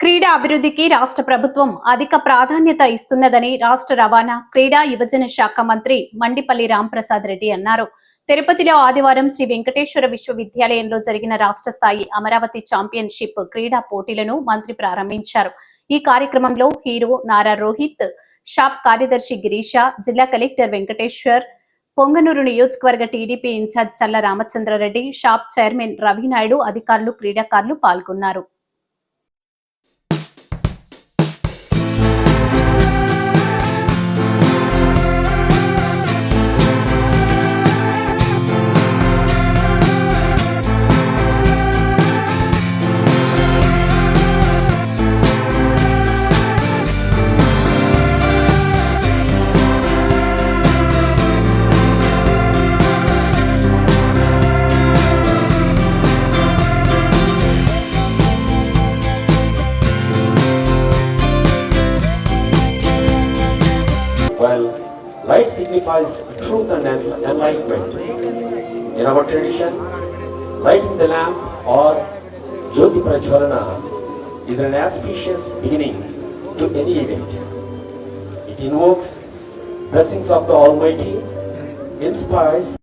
క్రీడా అభివృద్ధికి రాష్ట్ర ప్రభుత్వం అధిక ప్రాధాన్యత ఇస్తున్నదని రాష్ట్ర రవాణా క్రీడా యువజన శాఖ మంత్రి మండిపల్లి రాంప్రసాద్ రెడ్డి అన్నారు. తిరుపతిలో ఆదివారం శ్రీ వెంకటేశ్వర విశ్వవిద్యాలయంలో జరిగిన రాష్ట్ర స్థాయి అమరావతి ఛాంపియన్షిప్ క్రీడా పోటీలను మంత్రి ప్రారంభించారు. ఈ కార్యక్రమంలో హీరో నారా రోహిత్ షాప్ కార్యదర్శి గిరీష జిల్లా కలెక్టర్ వెంకటేశ్వర్ పొంగనూరు నియోజకవర్గ టీడీపీ ఇన్ఛార్జ్ చల్ల రామచంద్రారెడ్డి షాప్ చైర్మన్ రవినాయుడు అధికారులు క్రీడాకారులు పాల్గొన్నారు. Tradition, lighting the lamp or Jyoti Prajwalana is an auspicious beginning to any event. It invokes blessings of the Almighty, inspires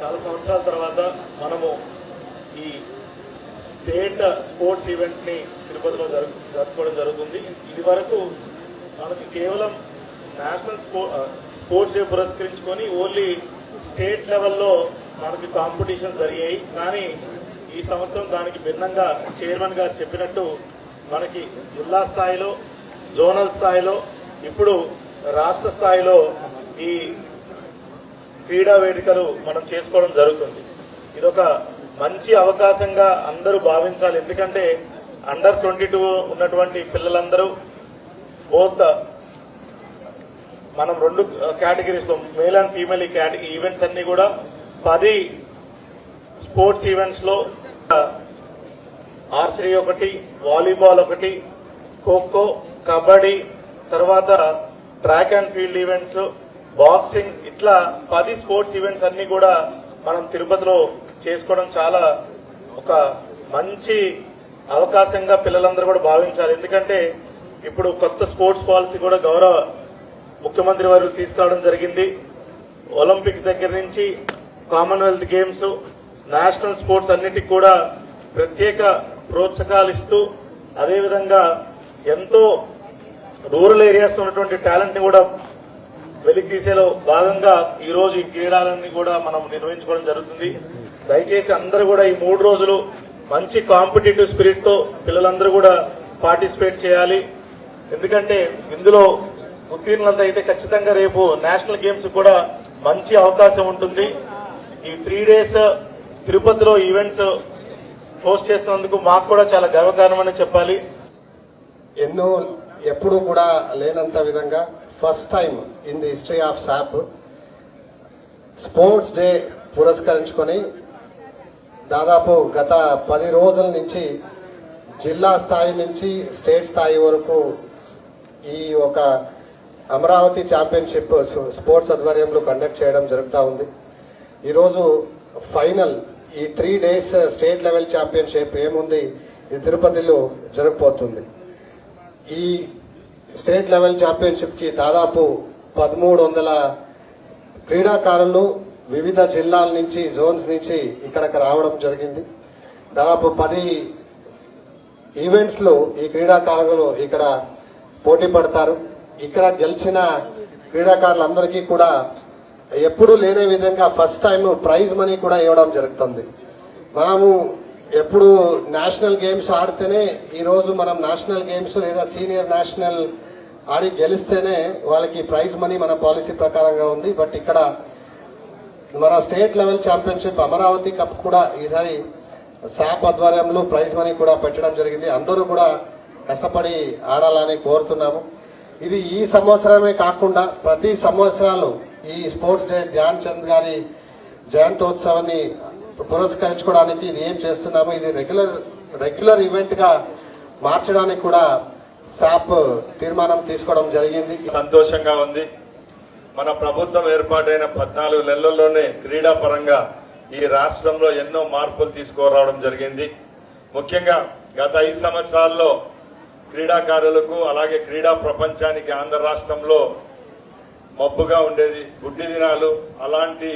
చాలా సంవత్సరాల తర్వాత మనము ఈ స్టేట్ స్పోర్ట్స్ ఈవెంట్ని తిరుపతిలో జరుగు జరుపుకోవడం జరుగుతుంది. ఇది వరకు మనకి కేవలం నేషనల్ స్పో స్పోర్ట్స్ డే పురస్కరించుకొని ఓన్లీ స్టేట్ లెవెల్లో మనకి కాంపిటీషన్ జరిగాయి. కానీ ఈ సంవత్సరం దానికి భిన్నంగా చైర్మన్ గారు చెప్పినట్టు మనకి జిల్లా స్థాయిలో జోనల్ స్థాయిలో ఇప్పుడు రాష్ట్ర స్థాయిలో ఈ క్రీడా వేదికలు మనం చేసుకోవడం జరుగుతుంది. ఇదొక మంచి అవకాశంగా అందరూ భావించాలి. ఎందుకంటే అండర్ ట్వంటీ టూ ఉన్నటువంటి పిల్లలందరూ బోత్ uh, మనం రెండు కేటగిరీస్లో మేల్ అండ్ ఫీమేల్ ఈ ఈవెంట్స్ అన్నీ కూడా పది స్పోర్ట్స్ ఈవెంట్స్లో ఆర్చరీ ఒకటి వాలీబాల్ ఒకటి ఖోఖో కబడ్డీ తర్వాత track and field events boxing ఇట్లా పది స్పోర్ట్స్ ఈవెంట్స్ అన్ని కూడా మనం తిరుపతిలో చేసుకోవడం చాలా ఒక మంచి అవకాశంగా పిల్లలందరూ కూడా భావించాలి. ఎందుకంటే ఇప్పుడు కొత్త స్పోర్ట్స్ పాలసీ కూడా గౌరవ ముఖ్యమంత్రి వారు తీసుకురావడం జరిగింది. ఒలింపిక్స్ దగ్గర నుంచి కామన్వెల్త్ గేమ్స్ నేషనల్ స్పోర్ట్స్ అన్నిటికి కూడా ప్రత్యేక ప్రోత్సాహాలు ఇస్తూ అదేవిధంగా ఎంతో రూరల్ ఏరియాస్ ఉన్నటువంటి టాలెంట్ని కూడా వెలికితీసేలో భాగంగా ఈ రోజు ఈ క్రీడలన్నీ కూడా మనం నిర్వహించుకోవడం జరుగుతుంది. దయచేసి అందరూ కూడా ఈ మూడు రోజులు మంచి కాంపిటేటివ్ స్పిరిట్తో పిల్లలందరూ కూడా పార్టిసిపేట్ చేయాలి. ఎందుకంటే ఇందులో ఉత్తీర్ణులంతా అయితే ఖచ్చితంగా రేపు నేషనల్ గేమ్స్ కూడా మంచి అవకాశం ఉంటుంది. ఈ త్రీ డేస్ తిరుపతిలో ఈవెంట్స్ హోస్ట్ చేసినందుకు మాకు కూడా చాలా గర్వకారణమని చెప్పాలి. ఎన్నో ఎప్పుడూ కూడా లేనంత విధంగా first time in the history of SAAP sports day పురస్కరించుకొని దాదాపు గత పది రోజుల నుంచి జిల్లా స్థాయి నుంచి స్టేట్ స్థాయి వరకు ఈ ఒక అమరావతి ఛాంపియన్షిప్ స్పోర్ట్స్ ఆధ్వర్యంలో కండక్ట్ చేయడం జరుగుతూ ఉంది. ఈరోజు ఫైనల్ ఈ three days state level championship ఏముంది ఇది తిరుపతిలో జరగబోతుంది. ఈ స్టేట్ లెవెల్ ఛాంపియన్షిప్కి దాదాపు పదమూడు వందల క్రీడాకారులు వివిధ జిల్లాల నుంచి జోన్స్ నుంచి ఇక్కడికి రావడం జరిగింది. దాదాపు పది ఈవెంట్స్లో ఈ క్రీడాకారులు ఇక్కడ పోటీ పడతారు. ఇక్కడ గెలిచిన క్రీడాకారులందరికీ కూడా ఎప్పుడూ లేని విధంగా ఫస్ట్ టైం ప్రైజ్ మనీ కూడా ఇవ్వడం జరుగుతుంది. మనము ఎప్పుడు నేషనల్ గేమ్స్ ఆడితేనే ఈరోజు మనం నేషనల్ గేమ్స్ లేదా సీనియర్ నేషనల్ ఆడి గెలిస్తేనే వాళ్ళకి ప్రైజ్ మనీ మన పాలసీ ప్రకారంగా ఉంది. బట్ ఇక్కడ మన state level championship Amaravati cup కూడా ఈసారి శాప్ ఆధ్వర్యంలో ప్రైజ్ మనీ కూడా పెట్టడం జరిగింది. అందరూ కూడా కష్టపడి ఆడాలని కోరుతున్నాము. ఇది ఈ సంవత్సరమే కాకుండా ప్రతి సంవత్సరాలు ఈ స్పోర్ట్స్ డే ధ్యాన్ చంద్ గారి జయంతోత్సవాన్ని పురస్కరించుకోవడానికి ఇది ఏం చేస్తున్నాము? ఇది రెగ్యులర్ రెగ్యులర్ ఈవెంట్గా మార్చడానికి కూడా సాప్ తీర్మానం తీసుకోవడం జరిగింది. సంతోషంగా ఉంది. మన ప్రభుత్వం ఏర్పాటైన పద్నాలుగు నెలల్లోనే క్రీడా పరంగా ఈ రాష్ట్రంలో ఎన్నో మార్పులు తీసుకురావడం జరిగింది. ముఖ్యంగా గత ఐదు సంవత్సరాల్లో క్రీడాకారులకు అలాగే క్రీడా ప్రపంచానికి ఆంధ్ర రాష్ట్రంలో మబ్బుగా ఉండేది. గుడ్డి దినాలు అలాంటి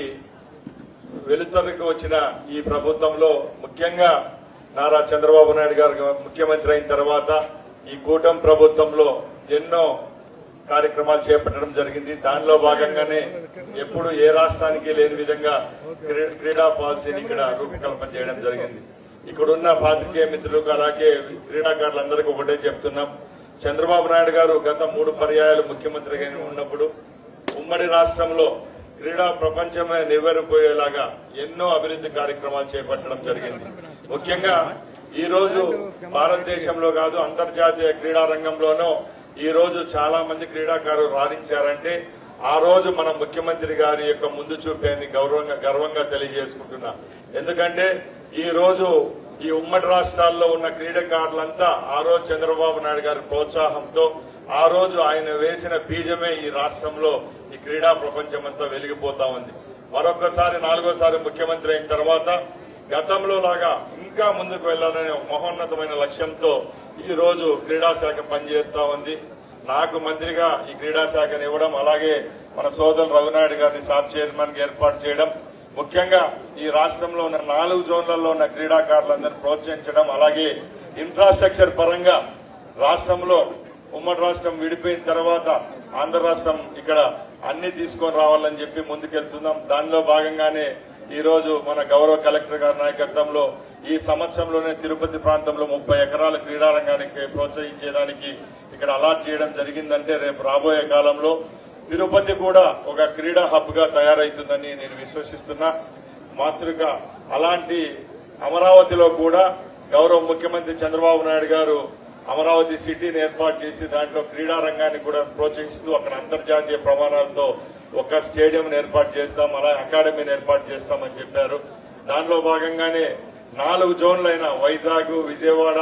వెలుతరికి వచ్చిన ఈ ప్రభుత్వంలో ముఖ్యంగా నారా చంద్రబాబు నాయుడు గారు ముఖ్యమంత్రి అయిన తర్వాత ఈ కూటమి ప్రభుత్వంలో ఎన్నో కార్యక్రమాలు చేపట్టడం జరిగింది. దానిలో భాగంగానే ఎప్పుడు ఏ రాష్ట్రానికి లేని విధంగా క్రీ- క్రీడా పాలసీని ఇక్కడ రూపకల్పన చేయడం జరిగింది. ఇక్కడున్న పాత్రికేయ మిత్రులకు అలాగే క్రీడాకారులందరికీ ఒకటే చెప్తున్నాం. చంద్రబాబు నాయుడు గారు గత మూడు పర్యాయాలు ముఖ్యమంత్రిగా ఉన్నప్పుడు ఉమ్మడి రాష్ట్రంలో క్రీడా ప్రపంచమే నివ్వెరపోయేలాగా ఎన్నో అభివృద్ధి కార్యక్రమాలు చేపట్టడం జరిగింది. ముఖ్యంగా ఈ రోజు భారతదేశంలో కాదు అంతర్జాతీయ క్రీడా రంగంలోనూ ఈ రోజు చాలా మంది క్రీడాకారులు రాణించారంటే ఆ రోజు మన ముఖ్యమంత్రి గారి యొక్క ముందు చూపేని గౌరవంగా గర్వంగా తెలియజేసుకుంటున్నా. ఎందుకంటే ఈ రోజు ఈ ఉమ్మడి రాష్ట్రాల్లో ఉన్న క్రీడాకారులంతా ఆ రోజు చంద్రబాబు నాయుడు గారి ప్రోత్సాహంతో ఆ రోజు ఆయన వేసిన బీజమే ఈ రాష్ట్రంలో ఈ క్రీడా ప్రపంచం అంతా వెలిగిపోతా ఉంది. మరొకసారి నాలుగోసారి ముఖ్యమంత్రి అయిన తర్వాత గతంలో లాగా ఇంకా ముందుకు వెళ్ళాలనే మహోన్నతమైన లక్ష్యంతో ఈ రోజు పనిచేస్తూ ఉంది. నాకు మంత్రిగా ఈ క్రీడాశాఖను ఇవ్వడం అలాగే మన సోదరు రఘునాయుడు గారిని సాబ్ చైర్మన్గా ఏర్పాటు చేయడం ముఖ్యంగా ఈ రాష్ట్రంలో ఉన్న నాలుగు జోన్లలో ఉన్న క్రీడాకారులందరినీ ప్రోత్సహించడం అలాగే ఇన్ఫ్రాస్ట్రక్చర్ పరంగా రాష్ట్రంలో ఉమ్మడి రాష్ట్రం విడిపోయిన తర్వాత ఆంధ్ర రాష్ట్రం ఇక్కడ అన్ని తీసుకొని రావాలని చెప్పి ముందుకెళ్తున్నాం. దానిలో భాగంగానే ఈ రోజు మన గౌరవ కలెక్టర్ గారి నాయకత్వంలో ఈ సంవత్సరంలోనే తిరుపతి ప్రాంతంలో ముప్పై ఎకరాల క్రీడారంగానికి ప్రోత్సహించేదానికి ఇక్కడ అలాట్ చేయడం జరిగిందంటే రేపు రాబోయే కాలంలో తిరుపతి కూడా ఒక క్రీడా హబ్గా తయారైతుందని నేను విశ్వసిస్తున్నా. మాతృక అలాంటి అమరావతిలో కూడా గౌరవ ముఖ్యమంత్రి చంద్రబాబు నాయుడు గారు అమరావతి సిటీని ఏర్పాటు చేసి దాంట్లో క్రీడా రంగాన్ని కూడా ప్రోత్సహిస్తూ అక్కడ అంతర్జాతీయ ప్రమాణాలతో ఒక స్టేడియం ఏర్పాటు చేస్తాం అలా అకాడమీని ఏర్పాటు చేస్తామని చెప్పారు. దానిలో భాగంగానే నాలుగు జోన్లైన వైజాగ్ విజయవాడ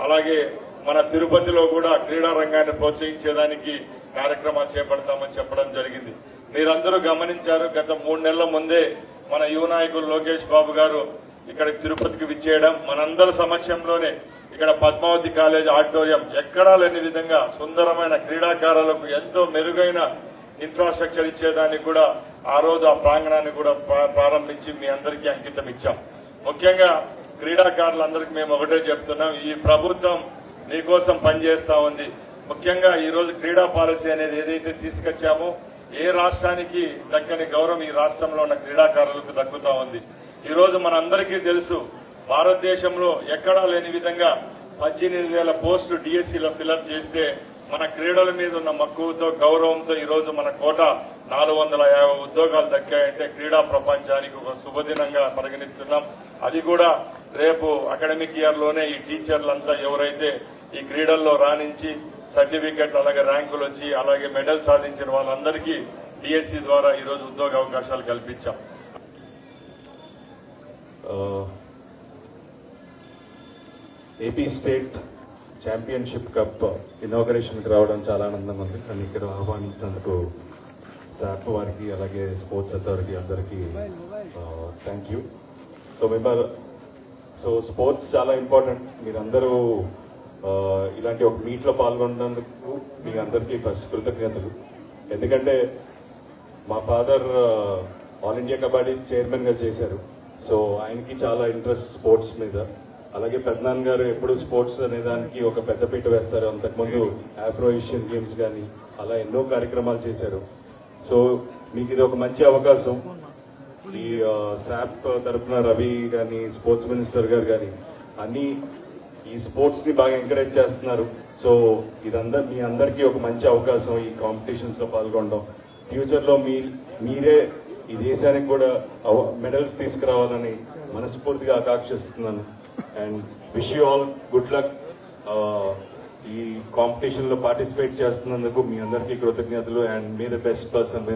అలాగే మన తిరుపతిలో కూడా క్రీడా రంగాన్ని ప్రోత్సహించేదానికి కార్యక్రమాలు చేపడతామని చెప్పడం జరిగింది. మీరందరూ గమనించారు గత మూడు నెలల ముందే మన యువ నాయకులు లోకేష్ బాబు గారు ఇక్కడ తిరుపతికి విచ్చేయడం మనందరి సమక్షంలోనే ఇక్కడ పద్మావతి కాలేజ్ ఆడిటోరియం ఎక్కడా లేని విధంగా సుందరమైన క్రీడాకారులకు ఎంతో మెరుగైన ఇన్ఫ్రాస్ట్రక్చర్ ఇచ్చేదానికి కూడా ఆ రోజు ఆ ప్రాంగణాన్ని కూడా ప్రా- ప్రారంభించి మీ అందరికీ అంకితం ఇచ్చాం. ముఖ్యంగా క్రీడాకారులందరికీ మేము ఒకటే చెప్తున్నాం ఈ ప్రభుత్వం మీకోసం పనిచేస్తా ఉంది. ముఖ్యంగా ఈ రోజు క్రీడా పాలసీ అనేది ఏదైతే తీసుకొచ్చామో ఏ రాష్ట్రానికి దక్కని గౌరవం ఈ రాష్ట్రంలో ఉన్న క్రీడాకారులకు దక్కుతా ఉంది. ఈ రోజు మనందరికీ తెలుసు భారతదేశంలో ఎక్కడా లేని విధంగా పద్దెనిమిది వేల పోస్టు డిఎస్సీలో ఫిలప్ చేస్తే మన క్రీడల మీద ఉన్న మక్కువతో గౌరవంతో ఈరోజు మన కోట నాలుగు వందల యాభై ఉద్యోగాలు దక్కాయంటే క్రీడా ప్రపంచానికి ఒక శుభదినంగా పరిగణిస్తున్నాం. అది కూడా రేపు అకాడమిక్ ఇయర్లోనే ఈ టీచర్లంతా ఎవరైతే ఈ క్రీడల్లో రాణించి సర్టిఫికెట్ అలాగే ర్యాంకులు వచ్చి అలాగే మెడల్ సాధించిన వాళ్ళందరికీ డిఎస్సి ద్వారా ఈరోజు ఉద్యోగ అవకాశాలు కల్పించాం. ఏపీ స్టేట్ ఛాంపియన్షిప్ కప్ ఇనాగరేషన్కి రావడం చాలా ఆనందంగా ఉంది. కానీ ఇక్కడ ఆహ్వానించినందుకు స్టాఫ్ వారికి అలాగే స్పోర్ట్స్ అథారిటీ అందరికీ thank you so member so sports చాలా ఇంపార్టెంట్. మీరందరూ ఇలాంటి ఒక మీట్లో పాల్గొన్నందుకు మీ అందరికీ ఫస్ట్ కృతజ్ఞతలు. ఎందుకంటే మా ఫాదర్ ఆల్ ఇండియా కబడ్డీ చైర్మన్గా చేశారు. సో ఆయనకి చాలా ఇంట్రెస్ట్ స్పోర్ట్స్ మీద. అలాగే పెద్దనాన్న గారు ఎప్పుడు స్పోర్ట్స్ అనే దానికి ఒక పెద్దపీట వేస్తారు. అంతకుముందు ఆఫ్రో ఏషియన్ గేమ్స్ కానీ అలా ఎన్నో కార్యక్రమాలు చేశారు. సో మీకు ఇది ఒక మంచి అవకాశం. ఈ శాప్ తరఫున రవి కానీ స్పోర్ట్స్ మినిస్టర్ గారు కానీ అన్నీ ఈ స్పోర్ట్స్ని బాగా ఎంకరేజ్ చేస్తున్నారు. సో ఇదందరు మీ అందరికీ ఒక మంచి అవకాశం ఈ కాంపిటీషన్స్లో పాల్గొనడం. ఫ్యూచర్లో మీ మీరే ఈ దేశానికి కూడా మెడల్స్ తీసుకురావాలని మనస్ఫూర్తిగా ఆకాంక్షిస్తున్నాను. And wish you all good luck. ఈ కాంపిటీషన్లో పార్టిసిపేట్ చేస్తున్నందుకు మీ అందరికీ కృతజ్ఞతలు. And may the best person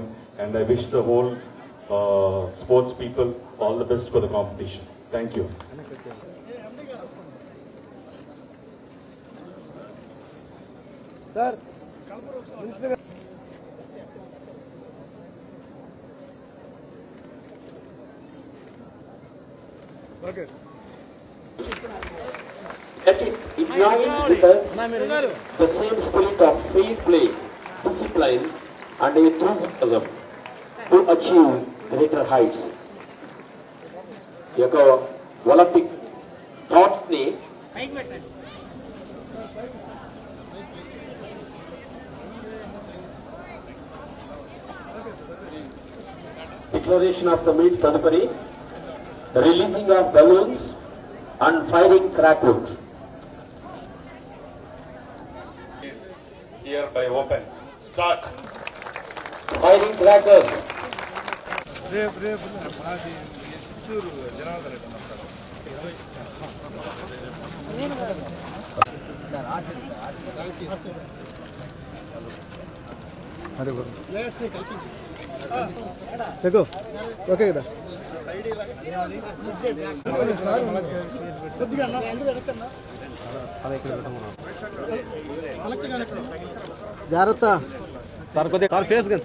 and I wish the whole uh, sports people all the best for the competition. Thank you. Let it ignite with us the same spirit of fair play, discipline, and enthusiasm to achieve greater heights. ఈ యొక్క Olympic thoughts ని declaration of the meet తదుపరి releasing of balloons and firing crackers hereby open. Start. Firing crackers cheque. Okay కదా. జాగ్రత్త. Sir కొద్దిగా sir face కదా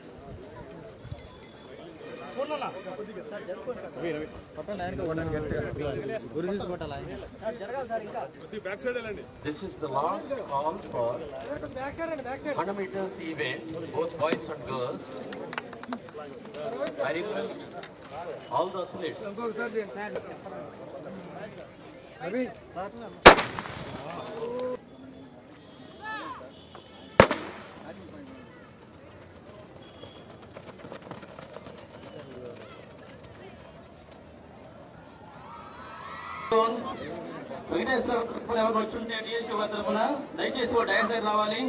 This is the last call for 100 meters event, both boys and girls. I request all the athletes. Venkateswara ఎవరు వచ్చి ఉంటే DSC తరఫున దయచేసి ఓ dais రావాలి.